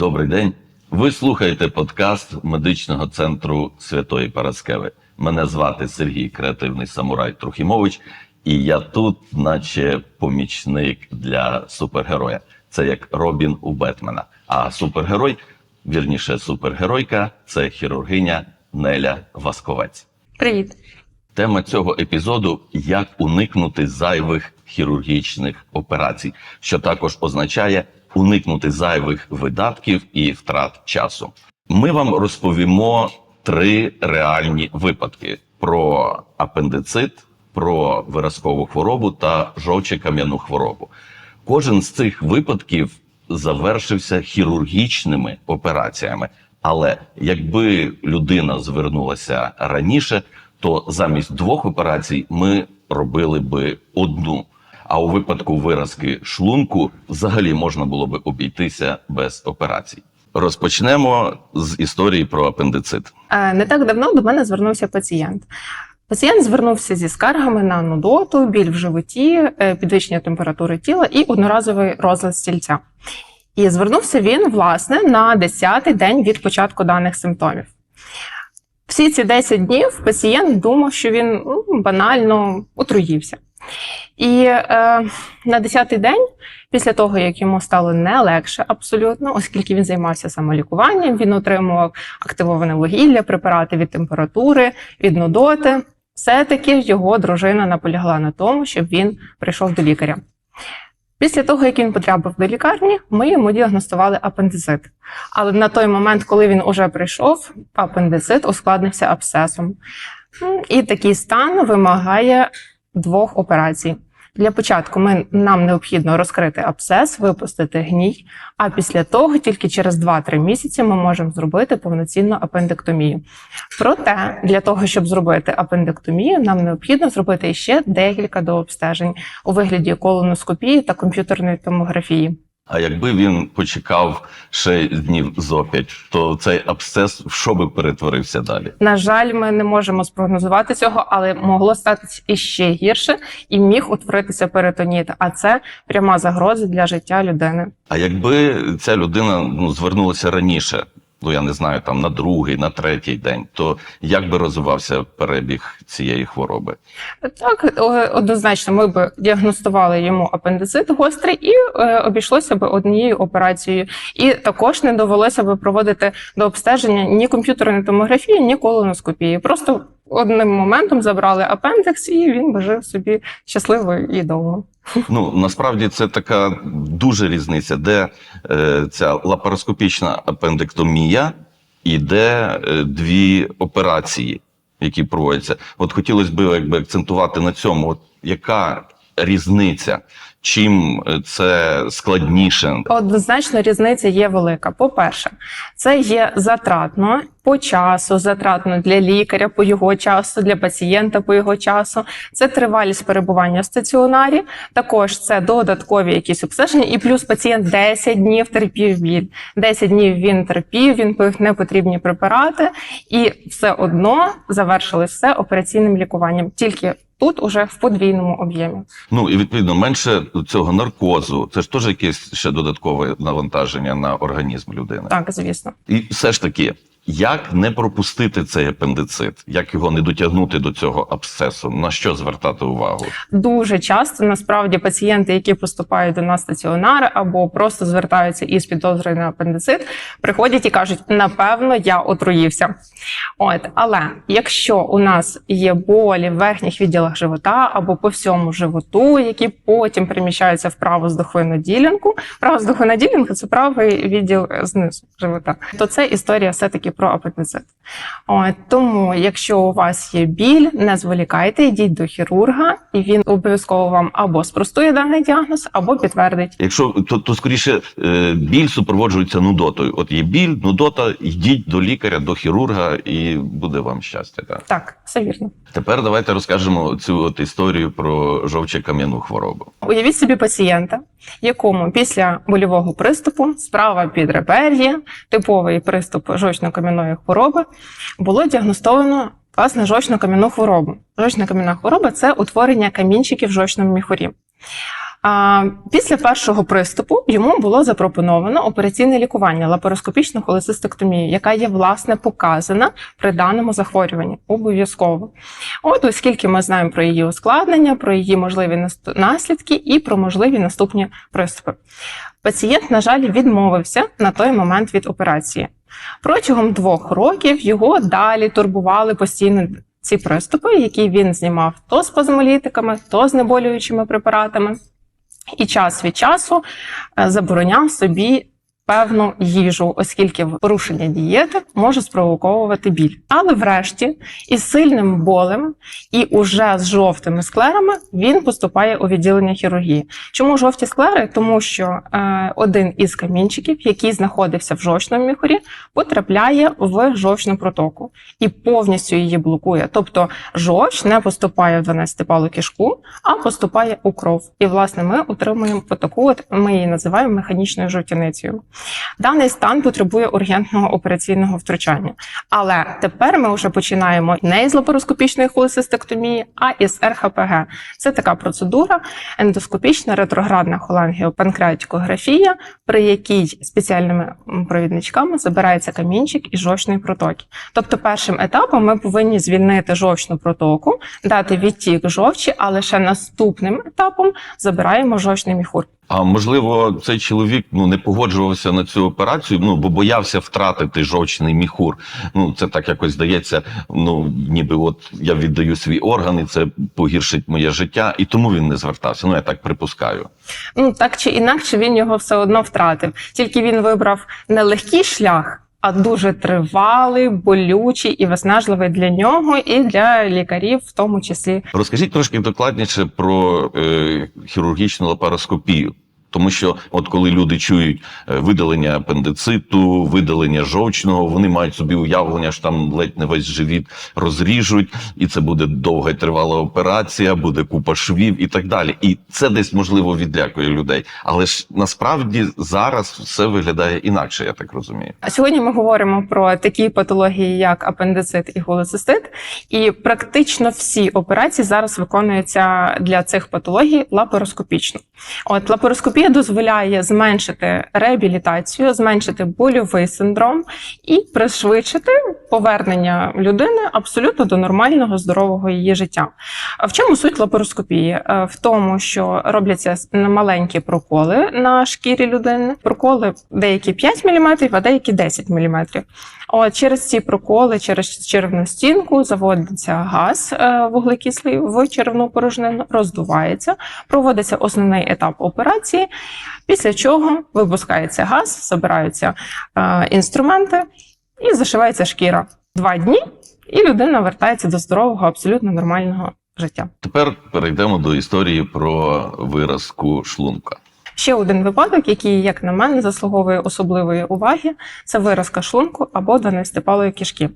Добрий день. Ви слухаєте подкаст медичного центру Святої Параскеви. Мене звати Сергій Креативний Самурай Трухімович, і я тут, наче помічник для супергероя. Це як Робін у Бетмена. А супергерой, вірніше, супергеройка це хірургиня Неля Васковець. Привіт. Тема цього епізоду як уникнути зайвих хірургічних операцій, що також означає уникнути зайвих видатків і втрат часу. Ми вам розповімо три реальні випадки: про апендицит, про виразкову хворобу та жовчокам'яну хворобу. Кожен з цих випадків завершився хірургічними операціями. Але якби людина звернулася раніше, то замість двох операцій ми робили би одну. А у випадку виразки шлунку взагалі можна було би обійтися без операцій. Розпочнемо з історії про апендицит. Е, Не так давно до мене звернувся пацієнт. Пацієнт звернувся зі скаргами на нудоту, біль в животі, е, підвищення температури тіла і одноразовий розлад стільця. І звернувся він, власне, на 10-й день від початку даних симптомів. Всі ці 10 днів пацієнт думав, що він ну, банально отруївся. І е, на 10-й день, після того, як йому стало не легше абсолютно, оскільки він займався самолікуванням, він отримував активоване вугілля, препарати від температури, від нудоти. Все-таки його дружина наполягла на тому, щоб він прийшов до лікаря. Після того, як він потрапив до лікарні, ми йому діагностували апендицит. Але на той момент, коли він уже прийшов, апендицит ускладнився абсцесом. І такий стан вимагає двох операцій. Для початку ми, нам необхідно розкрити абсцес, випустити гній, а після того, тільки через 2-3 місяці, ми можемо зробити повноцінну апендектомію. Проте, для того, щоб зробити апендектомію, нам необхідно зробити ще декілька дообстежень у вигляді колоноскопії та комп'ютерної томографії. А якби він почекав ще днів зо п'ять, то цей абсцес в що би перетворився далі? На жаль, ми не можемо спрогнозувати цього, але могло статися іще гірше і міг утворитися перитоніт. А це пряма загроза для життя людини. А якби ця людина ну, звернулася раніше, ну я не знаю, там на другий, на третій день, то як би розвивався перебіг цієї хвороби? Так, однозначно, ми б діагностували йому апендицит гострий і е, обійшлося б однією операцією. І також не довелося б проводити до обстеження ні комп'ютерної томографії, ні колоноскопії. Просто одним моментом забрали апендекс, і він би жив собі щасливо і довго. Ну насправді це така дуже різниця, де е, ця лапароскопічна апендектомія і де е, дві операції, які проводяться. От хотілося б якби акцентувати на цьому, от яка різниця, чим е, це складніше. Однозначно різниця є велика. По-перше, це є затратно по часу, затратно для лікаря по його часу, для пацієнта по його часу. Це тривалість перебування в стаціонарі. Також це додаткові якісь обстеження, і плюс пацієнт 10 днів терпів біль. 10 днів він терпів, він пив непотрібні препарати, і все одно завершилось все операційним лікуванням. Тільки тут уже в подвійному об'ємі. Ну і відповідно менше цього наркозу. Це ж теж якесь ще додаткове навантаження на організм людини. Так, звісно. І все ж таки, як не пропустити цей апендицит, як його не дотягнути до цього абсцесу, на що звертати увагу? Дуже часто насправді пацієнти, які поступають до нас в стаціонари або просто звертаються із підозрою на апендицит, приходять і кажуть: напевно, я отруївся. От, але якщо у нас є болі в верхніх відділах живота або по всьому животу, які потім переміщаються в правоздохвинну ділянку, правоздохвинна ділянка це правий відділ знизу живота, то це історія все таки про апендицит. От, тому, якщо у вас є біль, не зволікайте, йдіть до хірурга, і він обов'язково вам або спростує даний діагноз, або підтвердить. Якщо то, то скоріше е, біль супроводжується нудотою. От є біль, нудота, йдіть до лікаря, до хірурга, і буде вам щастя. Так? Так, все вірно. Тепер давайте розкажемо цю от історію про жовчокам'яну хворобу. Уявіть собі пацієнта, якому після больового приступу справа під ребер'я, типовий приступ жовчно-кам'яної хвороби, було діагностовано власне жовчно-кам'яну хворобу. Жовчно-кам'яна хвороба це утворення камінчиків в жовчному міхурі. Після першого приступу йому було запропоновано операційне лікування лапароскопічну холецистектомію, яка є власне показана при даному захворюванні. Обов'язково. От, оскільки ми знаємо про її ускладнення, про її можливі наслідки і про можливі наступні приступи. Пацієнт, на жаль, відмовився на той момент від операції. Протягом двох років його далі турбували постійно ці приступи, які він знімав то спазмолітиками, то знеболюючими препаратами, і час від часу е, забороняв собі. Певну їжу, оскільки порушення дієти може спровоковувати біль. Але врешті із сильним болем і уже з жовтими склерами він поступає у відділення хірургії. Чому жовті склери? Тому що е, один із камінчиків, який знаходився в жовчному міхурі, потрапляє в жовчну протоку і повністю її блокує. Тобто жовч не поступає в 12-палу кишку, а поступає у кров. І власне ми отримуємо таку, от ми її називаємо механічною жовтяницею. Даний стан потребує ургентного операційного втручання. Але тепер ми вже починаємо не із лапароскопічної холецистектомії, а із РХПГ. Це така процедура ендоскопічна ретроградна холангіопанкреатикографія, при якій спеціальними провідничками забирається камінчик із жовчної протоки. Тобто, першим етапом ми повинні звільнити жовчну протоку, дати відтік жовчі, а лише наступним етапом забираємо жовчний міхур. А можливо, цей чоловік ну не погоджувався на цю операцію, ну бо боявся втратити жовчний міхур. Ну це так якось здається. Ну ніби от я віддаю свій орган, і це погіршить моє життя, і тому він не звертався. Ну я так припускаю. Ну так чи інакше він його все одно втратив. Тільки він вибрав не легкий шлях, а дуже тривалий, болючий і виснажливий для нього і для лікарів, в тому числі. Розкажіть трошки докладніше про е, хірургічну лапароскопію. Тому що, от коли люди чують е, видалення апендициту, видалення жовчного, вони мають собі уявлення, що там ледь не весь живіт розріжуть, і це буде довга й тривала операція, буде купа швів і так далі. І це десь можливо відлякує людей. Але ж насправді зараз все виглядає інакше, я так розумію. А сьогодні ми говоримо про такі патології, як апендицит і голоцистит, і практично всі операції зараз виконуються для цих патологій лапароскопічно. От лапароскопія дозволяє зменшити реабілітацію, зменшити больовий синдром і пришвидшити повернення людини абсолютно до нормального здорового її життя. В чому суть лапароскопії? Е, В тому, що робляться маленькі проколи на шкірі людини. Проколи деякі 5 мм, а деякі 10 мм. От через ці проколи, через черевну стінку заводиться газ е, вуглекислий в черевну порожнину, роздувається, проводиться основний етап операції, після чого випускається газ, забираються е, інструменти і зашивається шкіра. Два дні, і людина вертається до здорового, абсолютно нормального життя. Тепер перейдемо до історії про виразку шлунка. Ще один випадок, який, як на мене, заслуговує особливої уваги, це виразка шлунку або 12-палої кишки.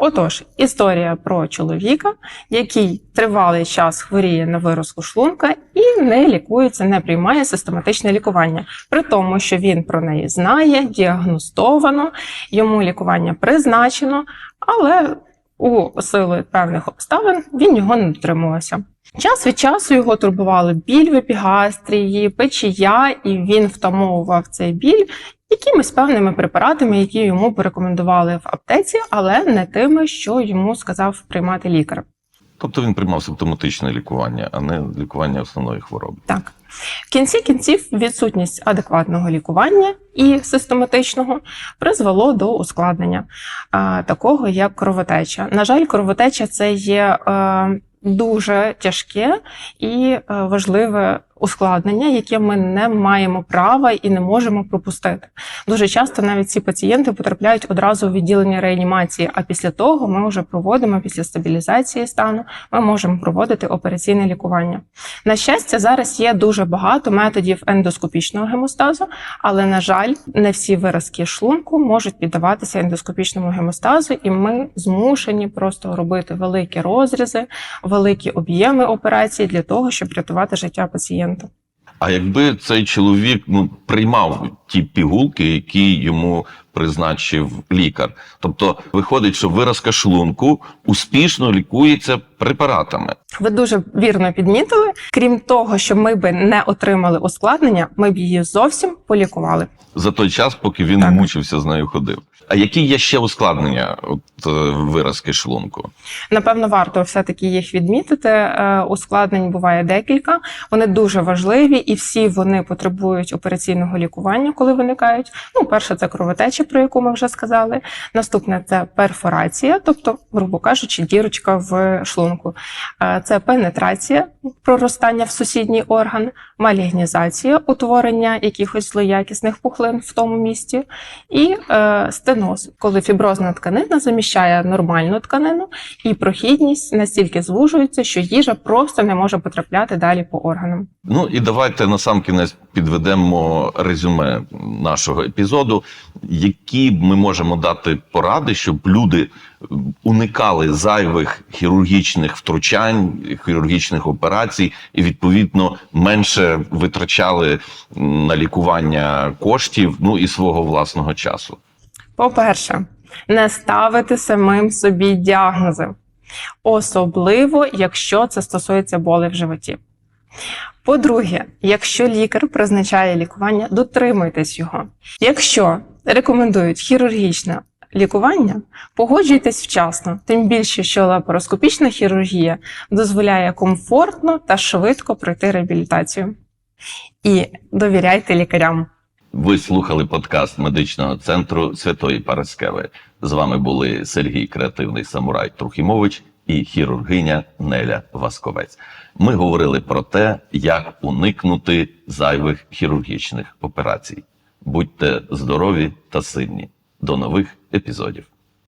Отож, історія про чоловіка, який тривалий час хворіє на виразку шлунка і не лікується, не приймає систематичне лікування, при тому, що він про неї знає, діагностовано, йому лікування призначено, але у силу певних обставин він його не дотримувався. Час від часу його турбували біль в епігастрії, печія, і він втамовував цей біль якимись певними препаратами, які йому порекомендували в аптеці, але не тими, що йому сказав приймати лікар. Тобто він приймав симптоматичне лікування, а не лікування основної хвороби. Так. В кінці кінців відсутність адекватного лікування і систематичного призвело до ускладнення а, такого, як кровотеча. На жаль, кровотеча це є е, дуже тяжке і е, важливе ускладнення, яке ми не маємо права і не можемо пропустити. Дуже часто навіть ці пацієнти потрапляють одразу в відділення реанімації, а після того ми вже проводимо після стабілізації стану, ми можемо проводити операційне лікування. На щастя, зараз є дуже багато методів ендоскопічного гемостазу, але на жаль, не всі виразки шлунку можуть піддаватися ендоскопічному гемостазу, і ми змушені просто робити великі розрізи, великі об'єми операцій для того, щоб рятувати життя пацієнта. А якби цей чоловік ну приймав ті пігулки, які йому призначив лікар. Тобто виходить, що виразка шлунку успішно лікується препаратами. Ви дуже вірно підмітили. Крім того, що ми би не отримали ускладнення, ми б її зовсім полікували. за той час, поки він Так. мучився з нею ходив. А які є ще ускладнення от, е, виразки шлунку? Напевно, варто все-таки їх відмітити. Е, Ускладнень буває декілька. Вони дуже важливі, і всі вони потребують операційного лікування, коли виникають. Ну, перше, це кровотеча, про яку ми вже сказали. Наступне це перфорація, тобто, грубо кажучи, дірочка в шлунку. Е, Це пенетрація, проростання в сусідній орган, малігнізація, утворення якихось злоякісних пухлин в тому місці, і е, стеноз, коли фіброзна тканина заміщає нормальну тканину, і прохідність настільки звужується, що їжа просто не може потрапляти далі по органам. Ну і давайте насамкінець підведемо резюме нашого епізоду, які ми можемо дати поради, щоб люди уникали зайвих хірургічних втручань, хірургічних операцій, і відповідно менше витрачали на лікування коштів, ну і свого власного часу. По-перше, не ставити самим собі діагнози, особливо якщо це стосується болі в животі. По-друге, якщо лікар призначає лікування, дотримуйтесь його. Якщо рекомендують хірургічне лікування, погоджуйтесь вчасно, тим більше, що лапароскопічна хірургія дозволяє комфортно та швидко пройти реабілітацію. І довіряйте лікарям. Ви слухали подкаст медичного центру Святої Параскеви. З вами були Сергій Креативний Самурай Трухімович і хірургиня Неля Васковець. Ми говорили про те, як уникнути зайвих хірургічних операцій. Будьте здорові та сильні. До нових епізодів.